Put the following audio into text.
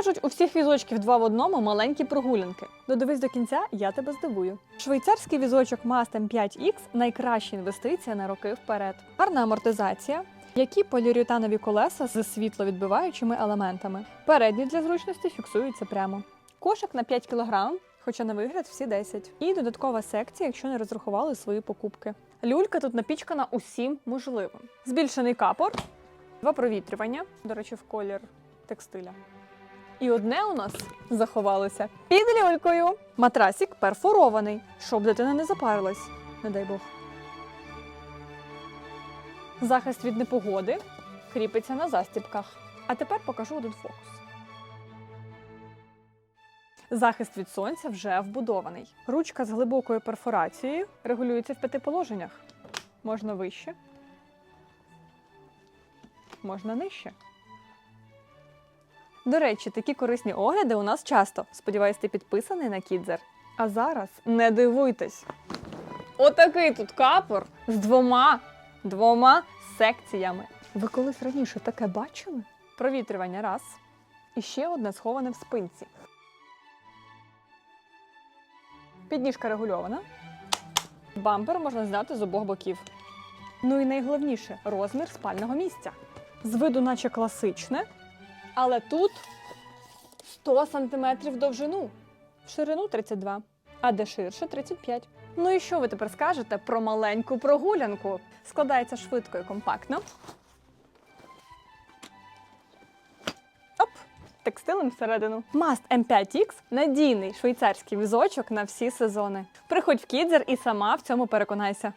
кажуть, у всіх візочків два в одному маленькі прогулянки. Додивись до кінця, я тебе здивую. Швейцарський візочок Mast M5X найкраща інвестиція на роки вперед. Гарна амортизація. Які поліуретанові колеса з світловідбиваючими елементами. Передні для зручності фіксуються прямо. Кошик на 5 кг, хоча на вигляд всі 10. І додаткова секція, якщо не розрахували свої покупки. Люлька тут напічкана усім можливим. Збільшений капор, два провітрювання, до речі, в колір текстиля. І одне у нас заховалося під люлькою. Матрасик перфорований, щоб дитина не запарилась, не дай Бог. Захист від непогоди кріпиться на застібках. А тепер покажу один фокус. Захист від сонця вже вбудований. Ручка з глибокою перфорацією регулюється в п'яти положеннях. Можна вище, можна нижче. До речі, такі корисні огляди у нас часто. Сподіваюсь, ти підписаний на Кідзер. А зараз не дивуйтесь. Отакий тут капор з двома двома секціями. Ви колись раніше таке бачили? Провітрювання раз. І ще одне сховане в спинці. Підніжка регульована. Бампер можна зняти з обох боків. Ну і найголовніше розмір спального місця. З виду, наче класичне, але тут 100 см довжину, в ширину 32, а де ширше 35. Ну і що ви тепер скажете про маленьку прогулянку? Складається швидко і компактно. Оп! Текстилем всередину. Mast M5X – надійний швейцарський візочок на всі сезони. Приходь в кідзер і сама в цьому переконайся.